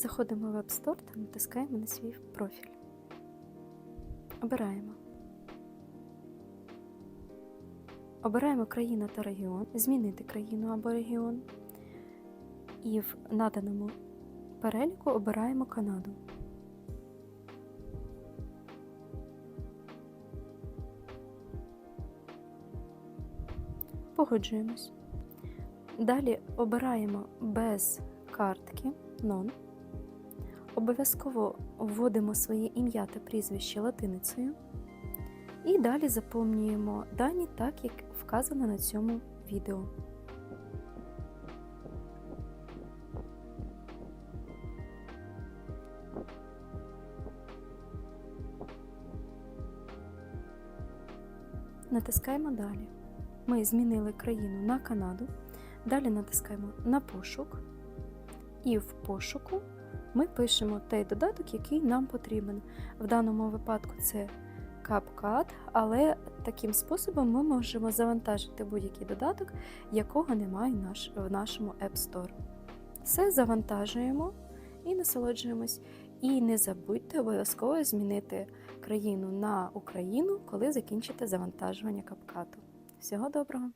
Заходимо в App Store та натискаємо на свій профіль. Обираємо. Обираємо країну та регіон, змінити країну або регіон. І в наданому переліку обираємо Канаду. Погоджуємось. Далі обираємо без картки non. Обов'язково вводимо своє ім'я та прізвище латиницею. І далі заповнюємо дані так, як вказано на цьому відео. Натискаємо далі. Ми змінили країну на Канаду. Далі натискаємо на пошук. І в пошуку ми пишемо той додаток, який нам потрібен. В даному випадку це CapCut, але таким способом ми можемо завантажити будь-який додаток, якого немає в нашому App Store. Все завантажуємо і насолоджуємось. І не забудьте обов'язково змінити країну на Україну, коли закінчите завантажування CapCut. Всього доброго!